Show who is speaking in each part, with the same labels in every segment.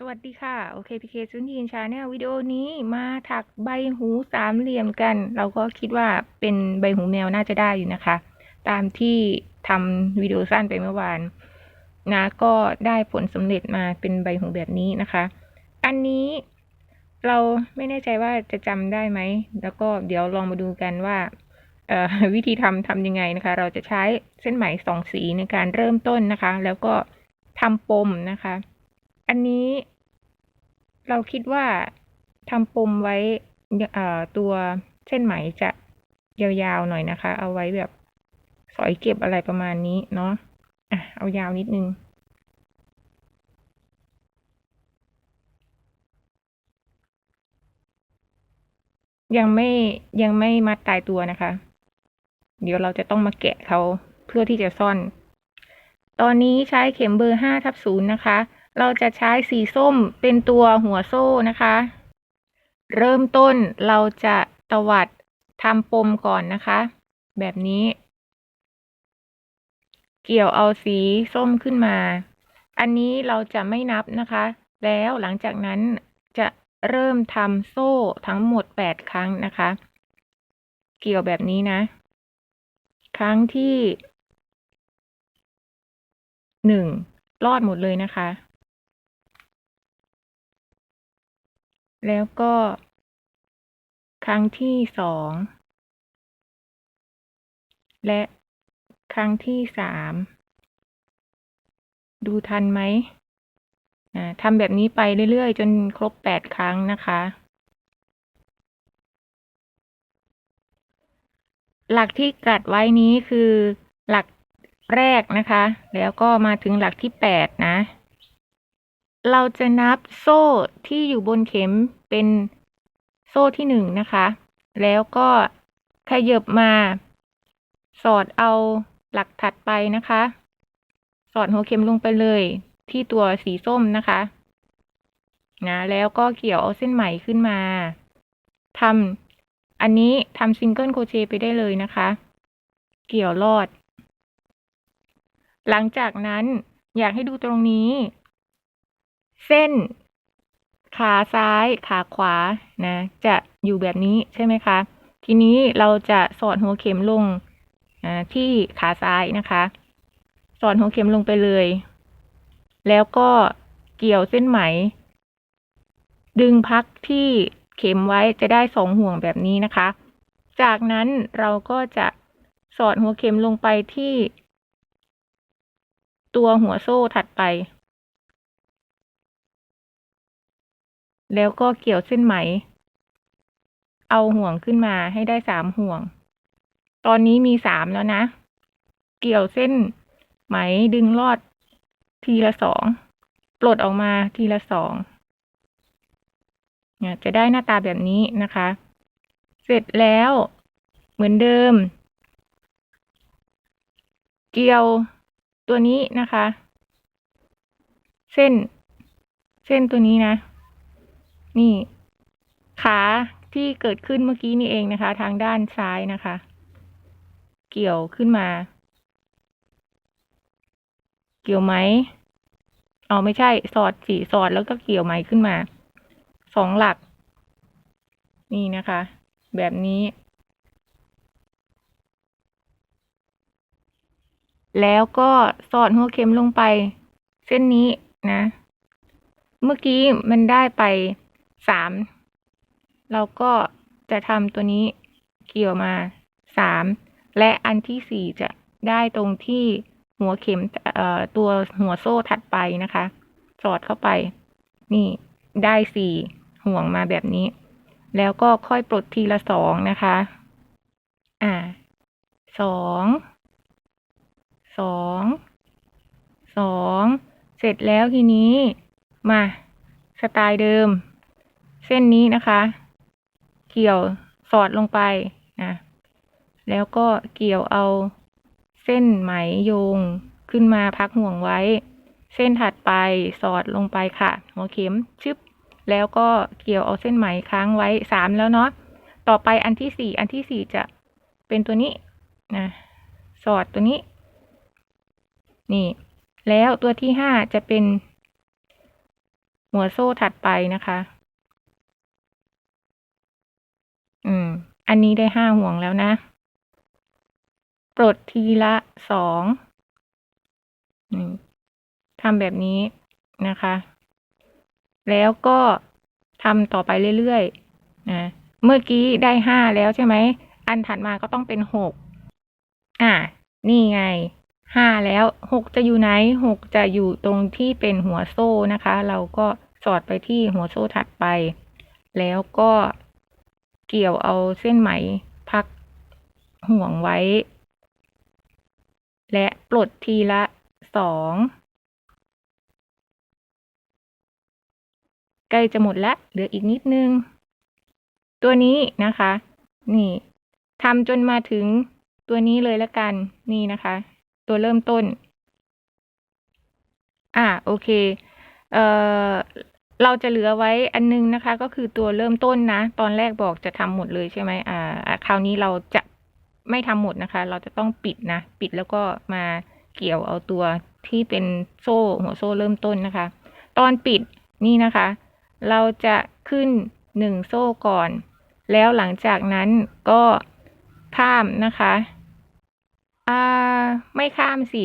Speaker 1: สวัสดีค่ะ โอเคพีเคซุนยีนชาแนลวิดีโอนี้มาถักใบหูสามเหลี่ยมกัน เราก็คิดว่าเป็นใบหูแมวน่าจะได้อยู่นะคะ ตามที่ทำวิดีโอสั้นไปเมื่อวานนะก็ได้ผลสำเร็จมาเป็นใบหูแบบนี้นะคะ อันนี้เราไม่แน่ใจว่าจะจำได้ไหม แล้วก็เดี๋ยวลองมาดูกันว่าวิธีทำทำยังไงนะคะ เราจะใช้เส้นไหมสองสีในการเริ่มต้นนะคะ แล้วก็ทำปมนะคะ อันนี้เราคิดว่าทำปมไว้เอ่อตัวเส้นไหมจะยาวๆหน่อยนะคะ เอาไว้แบบสอยเก็บอะไรประมาณนี้เนาะอะเอายาวนิดนึง ยังไม่ยังไม่มัดตายตัวนะคะ เดี๋ยวเราจะต้องมาแกะเขาเพื่อที่จะซ่อน ตอนนี้ใช้เข็มเบอร์ห้าทับศูนย์นะคะ เราจะใช้สีส้มเป็นตัวหัวโซ่นะคะ เริ่มต้นเราจะตวัดทำปมก่อนนะคะ แบบนี้ เกี่ยวเอาสีส้มขึ้นมา อันนี้เราจะไม่นับนะคะ แล้วหลังจากนั้นจะเริ่มทำโซ่ทั้งหมดแปดครั้งนะคะ เกี่ยวแบบนี้นะ ครั้งที่หนึ่งรอดหมดเลยนะคะ แล้วก็ ครั้งที่สอง และครั้งที่สาม ดูทันไหมทำแบบนี้ไปเรื่อยๆ จนครบแปดครั้งนะคะ หลักที่กัดไว้นี้คือหลักแรกนะคะ แล้วก็มาถึงหลักที่แปดนะ เราจะนับโซ่ที่อยู่บนเข็มเป็นโซ่ที่หนึ่งนะคะ แล้วก็ขยับมา สอดเอาหลักถัดไปนะคะ สอดหัวเข็มลงไปเลยที่ตัวสีส้มนะคะนะแล้วก็เกี่ยวเอาเส้นไหมขึ้นมาทำอันนี้ทำซิงเกิลโครเชต์ไปได้เลยนะคะ เกี่ยวลอด หลังจากนั้นอยากให้ดูตรงนี้ เส้น ขาซ้ายขาขวานะ จะอยู่แบบนี้ใช่ไหมคะ ทีนี้เราจะสอดหัวเข็มลงที่ขาซ้ายนะคะ สอดหัวเข็มลงไปเลย แล้วก็เกี่ยวเส้นไหม ดึงพักที่เข็มไว้จะได้สองห่วงแบบนี้นะคะ จากนั้นเราก็จะสอดหัวเข็มลงไปที่ ตัวหัวโซ่ถัดไป แล้วก็เกี่ยวเส้นไหม เอาห่วงขึ้นมาให้ได้สามห่วง ตอนนี้มีสามแล้วนะ เกี่ยวเส้นไหมดึงลอด ทีละสองปลดออกมาทีละสองเนี่ยจะได้หน้าตาแบบนี้นะคะ เสร็จแล้วเหมือนเดิม เกี่ยวตัวนี้นะคะ เส้น เส้นตัวนี้นะ นี่ ขาที่เกิดขึ้นเมื่อกี้นี่เองนะคะ ทางด้านซ้ายนะคะ เกี่ยวขึ้นมา เกี่ยวไหมอ๋อไม่ใช่ สอดสีสอดแล้วก็เกี่ยวไหมขึ้นมา สองหลัก นี่นะคะ แบบนี้ แล้วก็สอดหัวเข็มลงไป เส้นนี้นะ เมื่อกี้มันได้ไป สามเราก็จะทำตัวนี้เกี่ยวมาสามและอันที่สี่จะได้ตรงที่หัวเข็มเอ่อตัวหัวโซ่ถัดไปนะคะ สอดเข้าไป นี่ได้สี่ห่วงมาแบบนี้ แล้วก็ค่อยปลดทีละสองนะคะ อ่าสองสองสองเสร็จแล้วทีนี้มาสไตล์เดิม เส้นนี้นะคะ เกี่ยวสอดลงไปนะแล้วก็เกี่ยวเอาเส้นไหมโยงขึ้นมาพักห่วงไว้ เส้นถัดไปสอดลงไปค่ะ หัวเข็มชึบแล้วก็เกี่ยวเอาเส้นไหมค้างไว้สามแล้วเนาะต่อไปอันที่สี่อันที่สี่จะเป็นตัวนี้นะสอดตัวนี้ นี่ แล้วตัวที่ห้าจะเป็น หัวโซ่ถัดไปนะคะ อันนี้ได้ห้าห่วงแล้วนะ ปลดทีละสองทำแบบนี้นะคะ แล้วก็ทำต่อไปเรื่อยๆนะเมื่อกี้ได้ห้าแล้วใช่ไหม อันถัดมาก็ต้องเป็นหกอ่า นี่ไงห้าแล้วหกจะอยู่ไหนหกจะอยู่ตรงที่เป็นหัวโซ่นะคะ เราก็สอดไปที่หัวโซ่ถัดไป แล้วก็ เกี่ยวเอาเส้นไหมพักห่วงไว้ และปลดทีละสองใกล้จะหมดแล้วเหลืออีกนิดนึง ตัวนี้นะคะ นี่ทำจนมาถึงตัวนี้เลยแล้วกันนี่นะคะ ตัวเริ่มต้น อ่าโอเค เอ่อ เราจะเหลือไว้อันนึงนะคะ ก็คือตัวเริ่มต้นนะ ตอนแรกบอกจะทำหมดเลยใช่ไหมอ่า คราวนี้เราจะไม่ทำหมดนะคะ เราจะต้องปิดนะ ปิดแล้วก็มาเกี่ยวเอาตัวที่เป็นโซ่หัวโซ่เริ่มต้นนะคะ ตอนปิดนี่นะคะ เราจะขึ้นหนึ่งโซ่ก่อน แล้วหลังจากนั้นก็ข้ามนะคะอ่าไม่ข้ามสิ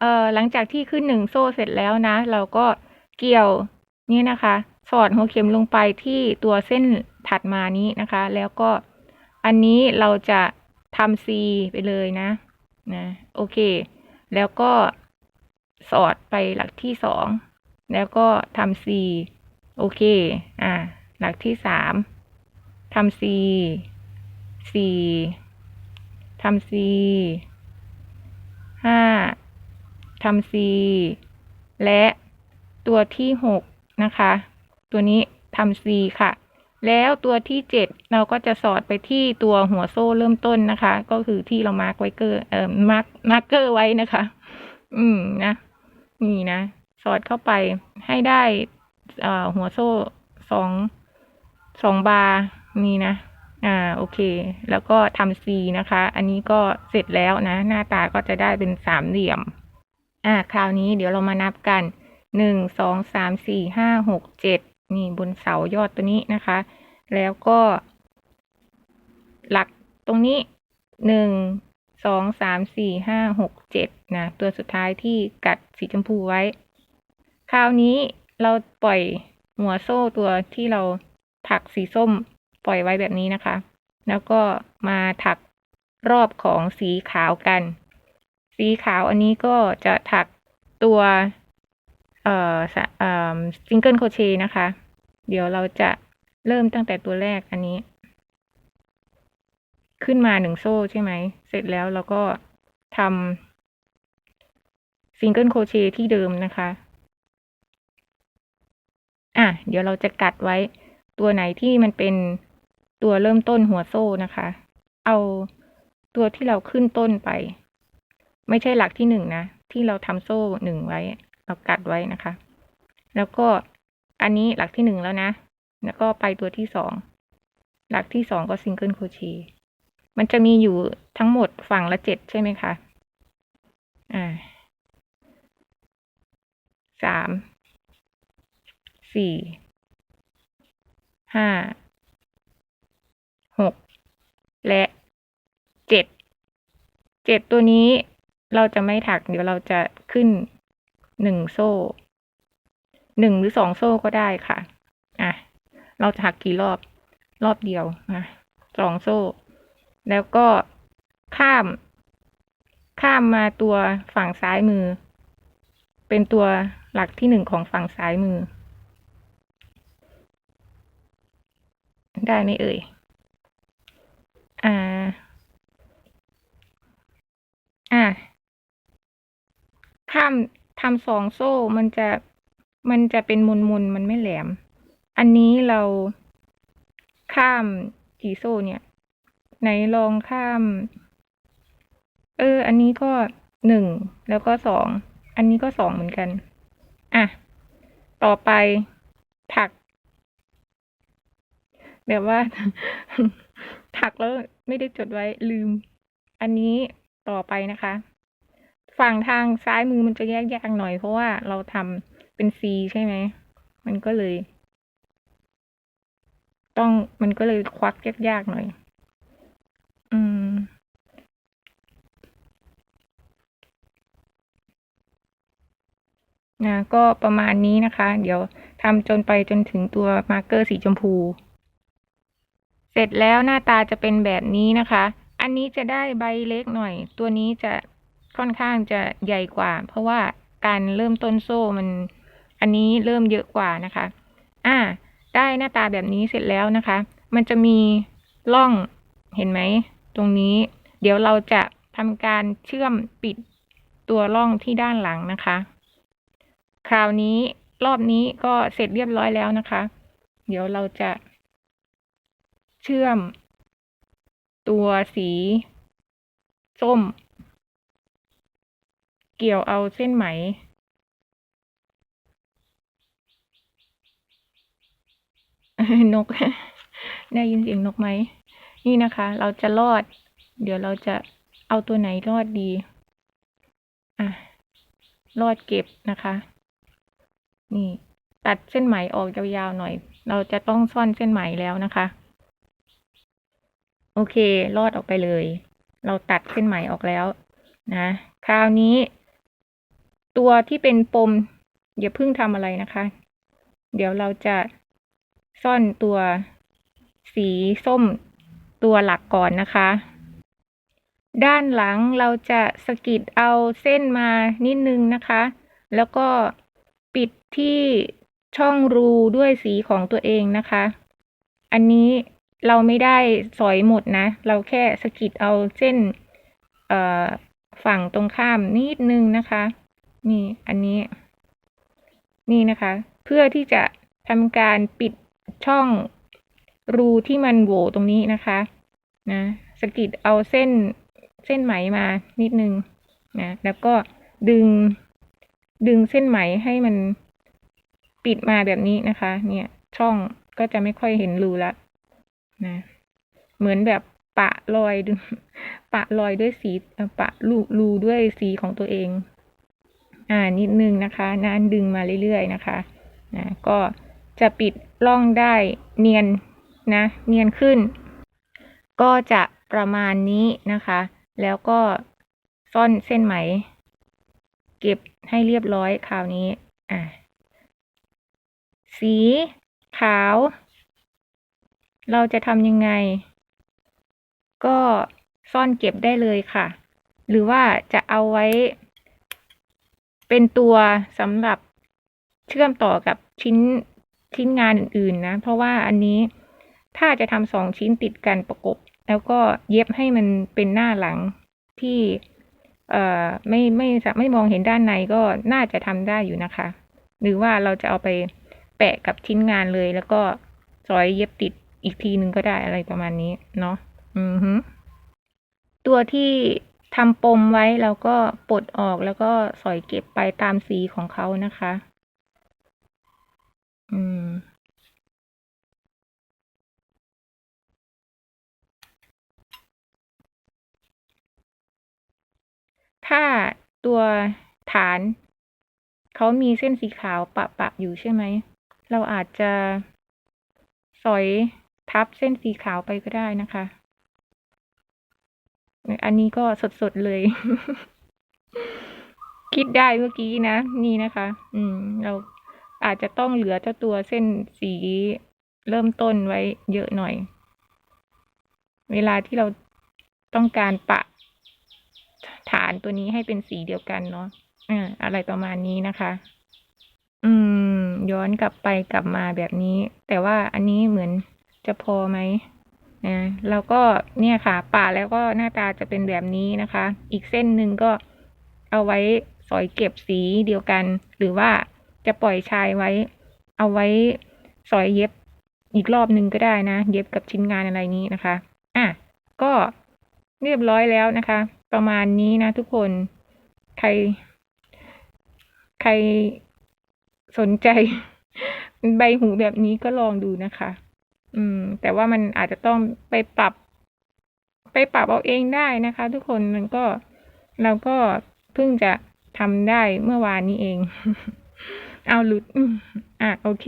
Speaker 1: เอ่อหลังจากที่ขึ้นหนึ่งโซ่เสร็จแล้วนะ เราก็เกี่ยว นี่นะคะ สอดหัวเข็มลงไปที่ตัวเส้นถัดมานี้นะคะ แล้วก็อันนี้เราจะทำ C ไปเลยนะนะโอเค แล้วก็สอดไปหลักที่สองแล้วก็ทำ C โอเค อ่า หลักที่สามทำ C C ทำ C ห้าทำ C และตัวที่หก นะคะ ตัวนี้ทำ C ค่ะ แล้วตัวที่เจ็ดเราก็จะสอดไปที่ตัวหัวโซ่เริ่มต้นนะคะ ก็คือที่เรามาร์กไว้เกอร์เอ่อมาร์กมาร์กเกอร์ไว้นะคะ อืมนะ นี่นะ สอดเข้าไปให้ได้เอ่อหัวโซ่สองสองบาร์นี่นะ อ่า โอเค แล้วก็ทำ C นะคะ อันนี้ก็เสร็จแล้วนะ หน้าตาก็จะได้เป็นสามเหลี่ยม อ่า คราวนี้เดี๋ยวเรามานับกัน หนึ่งสองสามสี่ห้าหกเจ็ดนี่บนเสายอดตัวนี้นะคะ แล้วก็ หลักตรงนี้หนึ่งสองสามสี่ห้าหกเจ็ดนะ ตัวสุดท้ายที่กัดสีชมพูไว้ คราวนี้เราปล่อยหัวโซ่ตัวที่เราถักสีส้มปล่อยไว้แบบนี้นะคะ แล้วก็มาถักรอบของสีขาวกัน สีขาวอันนี้ก็จะถักตัว เอ่อสะเอ่อซิงเกิลโคเชนะคะ เดี๋ยวเราจะเริ่มตั้งแต่ตัวแรกอันนี้ ขึ้นมาหนึ่งโซ่ใช่ไหม เสร็จแล้วเราก็ทำซิงเกิลโคเชที่เดิมนะคะ อะ เดี๋ยวเราจะกัดไว้ตัวไหนที่มันเป็นตัวเริ่มต้นหัวโซ่นะคะ เอาตัวที่เราขึ้นต้นไป ไม่ใช่หลักที่หนึ่งนะ ที่เราทำโซ่หนึ่งไว้ เรากัดไว้นะคะ แล้วก็อันนี้หลักที่หนึ่งแล้วนะ แล้วก็ไปตัวที่สอง หลักที่สองก็ซิงเกิลโคเชมันจะมีอยู่ทั้งหมดฝั่งละเจ็ดใช่ไหมคะ อ่าสาม สี่ ห้า หก และเจ็ด เจ็ดตัวนี้เราจะไม่ถัก เดี๋ยวเราจะขึ้น หนึ่งโซ่หนึ่งหรือสองโซ่ก็ได้ค่ะ อะ เราจะถักกี่รอบ รอบเดียวนะสองโซ่ แล้วก็ข้าม ข้ามมาตัวฝั่งซ้ายมือ เป็นตัวหลักที่หนึ่งของฝั่งซ้ายมือ ได้ไหมเอ่ย อ่า อ่า ข้าม ทำสองโซ่มันจะมันจะเป็นมุนมุนมันไม่แหลม อันนี้เราข้ามกี่โซ่เนี่ย ไหนลองข้าม เออ อันนี้ก็หนึ่งแล้วก็สอง อันนี้ก็สองเหมือนกัน อะ ต่อไปถัก แบบว่า ถักแล้วไม่ได้จดไว้ลืม อันนี้ต่อไปนะคะ ฝั่งทางซ้ายมือมันจะแยกยากหน่อยเพราะว่าเราทำเป็น C ใช่ไหม มันก็เลย ต้องมันก็เลยควักยากๆหน่อย อืม นะ ก็ประมาณนี้นะคะ เดี๋ยวทำจนไปจนถึงตัวมาร์เกอร์สีชมพู เสร็จแล้วหน้าตาจะเป็นแบบนี้นะคะ อันนี้จะได้ใบเล็กหน่อย ตัวนี้จะ ค่อนข้างจะใหญ่กว่า เพราะว่าการเริ่มต้นโซ่มันอันนี้เริ่มเยอะกว่านะคะ อ่า ได้หน้าตาแบบนี้เสร็จแล้วนะคะ มันจะมีร่องเห็นไหม ตรงนี้ เดี๋ยวเราจะทำการเชื่อมปิดตัวร่องที่ด้านหลังนะคะ คราวนี้รอบนี้ก็เสร็จเรียบร้อยแล้วนะคะ เดี๋ยวเราจะ เชื่อม ตัวสี ส้ม เกี่ยวเอาเส้นไหม นก ได้ยินเสียงนกไหม นี่นะคะ เราจะรอด เดี๋ยวเราจะเอาตัวไหนรอดดี อะ รอดเก็บนะคะ นี่ ตัดเส้นไหมออกยาวๆหน่อย เราจะต้องซ่อนเส้นไหมแล้วนะคะ โอเค รอดออกไปเลย เราตัดเส้นไหมออกแล้วนะ คราวนี้ ตัวที่เป็นปมอย่าเพิ่งทำอะไรนะคะ เดี๋ยวเราจะซ่อนตัวสีส้มตัวหลักก่อนนะคะ ด้านหลังเราจะสกิดเอาเส้นมานิดนึงนะคะ แล้วก็ปิดที่ช่องรูด้วยสีของตัวเองนะคะ อันนี้เราไม่ได้สอยหมดนะ เราแค่สกิดเอาเส้นฝั่งตรงข้ามนิดนึงนะคะ นี่อันนี้ นี่นะคะ เพื่อที่จะทำการปิดช่องรูที่มันโหวตรงนี้นะคะ นะสกิดเอาเส้นเส้นไหมมานิดนึงนะแล้วก็ดึง ดึงเส้นไหมให้มันปิดมาแบบนี้นะคะ เนี่ย ช่องก็จะไม่ค่อยเห็นรูละนะ เหมือนแบบปะรอยดึงปะรอยด้วยสีปะรูรูด้วยสีของตัวเอง อ่านิดนึงนะคะนานดึงมาเรื่อยๆนะคะนะก็จะปิดร่องได้เนียนนะเนียนขึ้น ก็จะประมาณนี้นะคะ แล้วก็ซ่อนเส้นไหม เก็บให้เรียบร้อยคราวนี้อะสีขาว เราจะทำยังไง ก็ซ่อนเก็บได้เลยค่ะ หรือว่าจะเอาไว้ เป็นตัวสำหรับเชื่อมต่อกับชิ้นชิ้นงานอื่นๆนะ เพราะว่าอันนี้ถ้าจะทำสองชิ้นติดกันประกบ แล้วก็เย็บให้มันเป็นหน้าหลังที่เอ่อไม่ไม่ไม่มองเห็นด้านในก็น่าจะทำได้อยู่นะคะ หรือว่าเราจะเอาไปแปะกับชิ้นงานเลย แล้วก็สอยเย็บติดอีกทีนึงก็ได้อะไรประมาณนี้เนาะอือฮึตัวที่ ทำปมไว้เราก็ปลดออกแล้วก็สอยเก็บไปตามสีของเขานะคะ อืม ถ้าตัวฐานเขามีเส้นสีขาวปะปะอยู่ใช่ไหม เราอาจจะสอยทับเส้นสีขาวไปก็ได้นะคะ อันนี้ก็สดๆเลย คิดได้เมื่อกี้นะ นี่นะคะ อืม เราอาจจะต้องเหลือเจ้าตัวเส้นสีเริ่มต้นไว้เยอะหน่อย เวลาที่เราต้องการปะฐานตัวนี้ให้เป็นสีเดียวกันเนาะอ่าอะไรประมาณนี้นะคะ อืม ย้อนกลับไปกลับมาแบบนี้ แต่ว่าอันนี้เหมือนจะพอไหม นะแล้วก็เนี่ยค่ะป่าแล้วก็หน้าตาจะเป็นแบบนี้นะคะ อีกเส้นหนึ่งก็เอาไว้สอยเก็บสีเดียวกัน หรือว่าจะปล่อยชายไว้ เอาไว้สอยเย็บอีกรอบหนึ่งก็ได้นะ เย็บกับชิ้นงานอะไรนี้นะคะ อะ ก็เรียบร้อยแล้วนะคะ ประมาณนี้นะทุกคน ใคร ใครสนใจ ใบหูแบบนี้ก็ลองดูนะคะ อืม แต่ว่ามันอาจจะต้องไปปรับ ไปปรับเอาเองได้นะคะ ทุกคนมันก็เราก็เพิ่งจะทำได้เมื่อวานนี้เอง เอาหลุดอะโอเค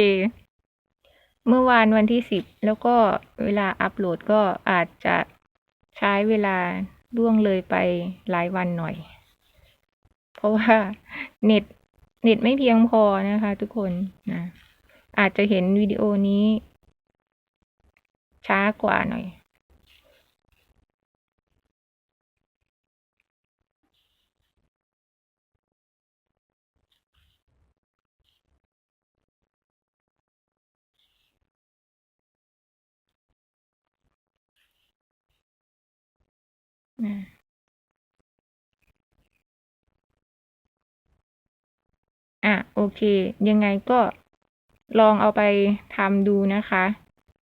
Speaker 1: เมื่อวานวันที่สิบแล้วก็เวลาอัปโหลดก็อาจจะใช้เวลาล่วงเลยไปหลายวันหน่อย เพราะว่าเน็ตเน็ตไม่เพียงพอนะคะ ทุกคนนะอาจจะเห็นวิดีโอนี้ ช้ากว่าหน่อยอ่าอะโอเค ยังไงก็ลองเอาไปทำดูนะคะ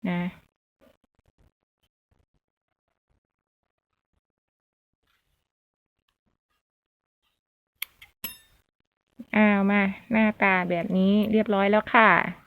Speaker 1: นะ อ้าวมาหน้าตาแบบนี้เรียบร้อยแล้วค่ะ